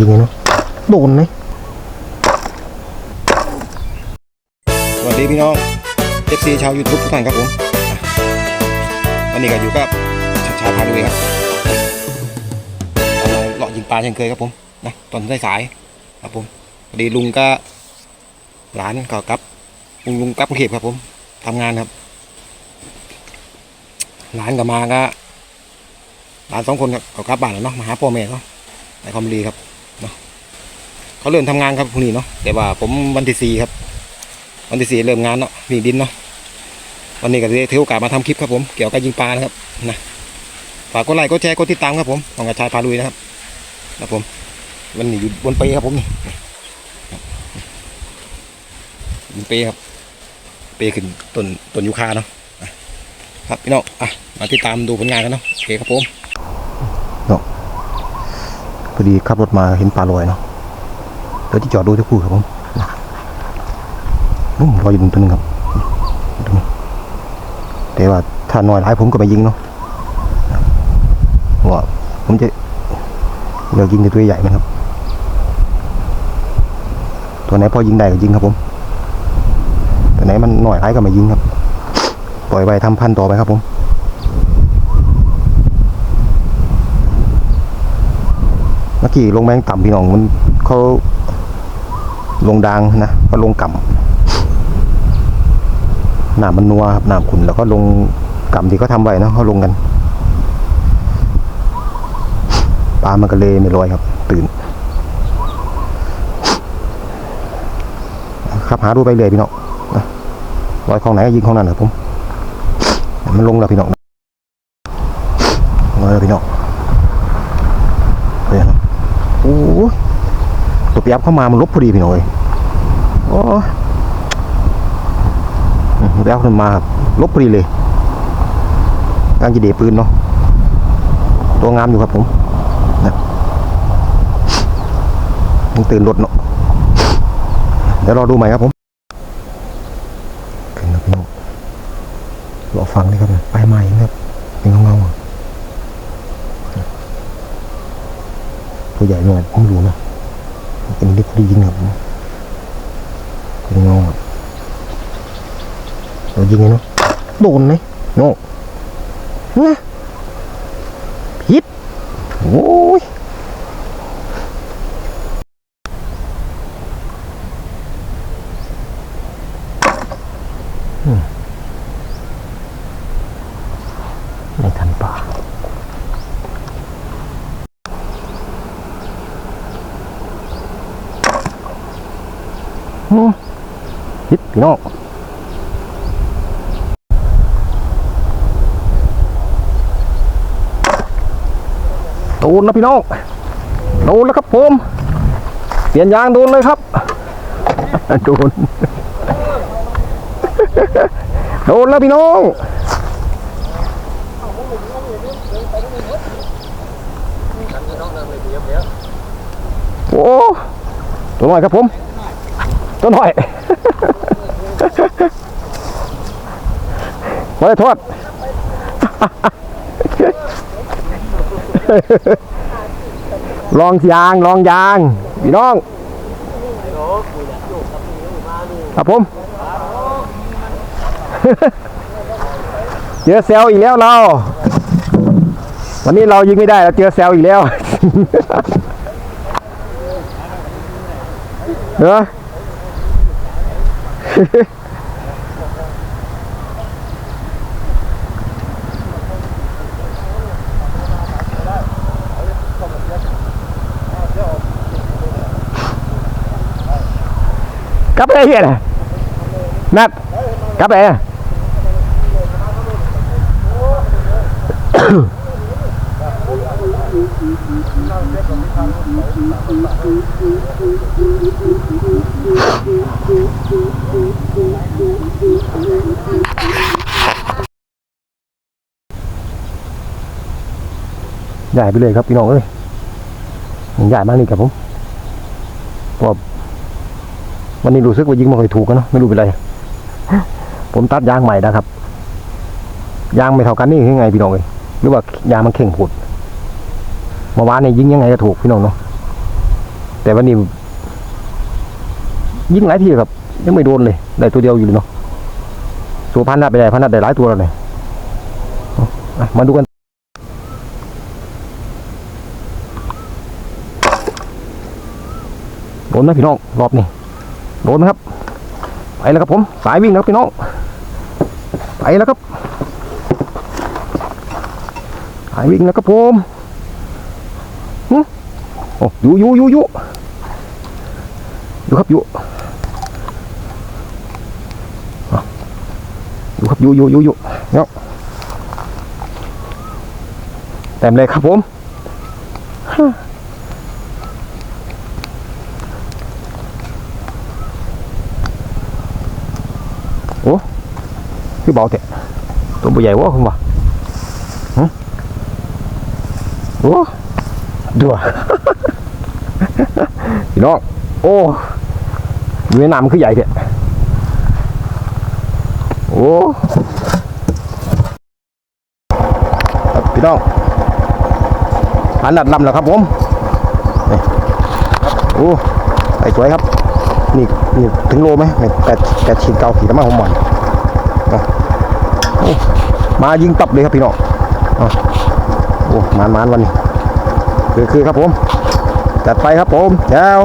ยิงเนาะโดนไหมสวัสดีพี่น้อง FC ชาว YouTube ทุกท่านครับผมวันนี้ก็อยู่กับชาชาพาลุยครับเลาะยิงปลาเช่นเคยครับผมนะตอนสายครับผมพอดีลุงก็หลานก็กลับลุงลุงกลับกรุงเทพครับผมทำงานครับ หลานก็มาก็หลานสองคนครับเขากลับบ้านแล้วเนาะมาหาพ่อแม่เนาะในความดีครับ เนาะเขาเริ่มทำงานครับพรุ่งนี้เนาะแต่ว่าผมวันที่สี่ครับ วันที่สี่เริ่มงานเนาะมีดินเนาะวันนี้ก็ได้ถือโอกาสมาทำคลิปครับผมเกี่ยวกับยิงปลานะครับนะฝากกดไลค์กดแชร์กดติดตามครับผมของกระชายพาลุยนะครับครับผมวันนี้อยู่บนเปครับผมนี่บนเปครับ เปขึ้นต้นต้นยูคาเนาะครับพี่น้องอะมาติดตามดูผลงานกันเนาะโอเคครับผม อดีขับรถมาเห็นปลาลอยเนาะเดี๋ยวที่จอดดูจะคู่ครับผมนุ่มลอยอยู่ตรงนึงครับตรงนี้แต่ว่าถ้าน้อยหลายผมก็ไปยิงเนาะว่าผมจะเลือกยิงในตัวใหญ่ๆนะครับ ตัวไหนพอยิงได้ก็ยิงครับผมตัวไหนมันหน่อยหลายก็ไม่ยิงครับ ปล่อยไว้ทำพันต่อไปครับผม เมื่อกี้ลงแมงต่ำพี่น้องมันเขาลงดังนะก็ลงก่ำหนามมันนัวครับหนามขุนแล้วก็ลงก่ำที่เขาทำไว้นะเขาลงกันปลามันก็เลยไม่ลอยครับ ตื่น ครับหาดูไปเลยพี่น้องลอยของไหนก็ยิงของนั้นครับผมมันลงแล้วพี่น้องลอยแล้วพี่น้อง โอ้ยตัวเปียบเข้ามามันลบพอดีพี่หน่อยโอ้ยอืมตัวเปียบขึ้นมาลบพอดีเลยงานจีเดปืนเนาะตัวงามอยู่ครับผมนะยังตื่นรถเนาะเดี๋ยวรอดูใหม่ครับผมขึ้นนะพี่น้องรอฟังเลยครับไปใหม่ครับเป็นเงาๆอะ ตัวใหญ่หน่อยผมรู้นะเป็นเล็กพอดีจริงครับเป็นเงาเรายิงไงเนาะโดนไหมโน่เนี่ยพิษโอ้ยอืมทันป่า อืม พิษพี่น้องโดนแล้วพี่น้องโดนแล้วครับผมเปลี่ยนยางโดนเลยครับโดนโดนแล้วพี่น้องโอ้ตัวหน่อยครับผม ตัวหน่อยมาเลยทอดลองยางลองยางพี่น้องครับผมเจอเซลอีกแล้วเรา วันนี้เรายิงไม่ได้เราเจอเซลอีกแล้วเออะ นัดกลับไปอะ ใหญ่ไปเลยครับพี่น้องเอ้ยใหญ่มากนี่ครับผมว่าวันนี้รู้สึกว่ายิงไม่ค่อยถูกกันเนอะไม่รู้เป็นไร ผมตัดยางใหม่นะครับ ยางไม่เท่ากันนี่ยังไงพี่น้องเอ้ยหรือว่ายางมันเข่งผุด เมื่อวานนี่ยิงยังไงก็ถูกพี่น้องเนาะแต่วันนี้ยิงหลายทีครับ ยังไม่โดนเลย ได้ตัวเดียวอยู่เลยนาะตัวพันนัดไปได้พันนัดได้หลายตัวแล้วเนี่ยมาดูกันโดนไหมพี่น้องรอบนี้โดนไหมครับไปแล้วครับผม สายวิ่งแล้วพี่น้องไปแล้วครับสายวิ่งแล้วครับผม โอ้ยูยูยูยูยูครับยูยูครับยูยูยูยูเนาะเต็มเลยครับผมโอ้คือเบาเถอะตัวใหญ่วะคุณวะโอ้ ดัวพี่น้อง โอ้อยู่ในน้ำมันคือใหญ่เถอะโอ้พี่น้องหันดัดลำแล้วครับผมโอ้ไอ้สวยครับ นี่นี่ถึงโลไหมแปดแปดขีดเกาขีดมาผมหมอนนะโอ้มายิงตับเลยครับพี่น้องโอ้มานมานวันนี้ คือคือครับผม จัดไปครับผมแจ้ว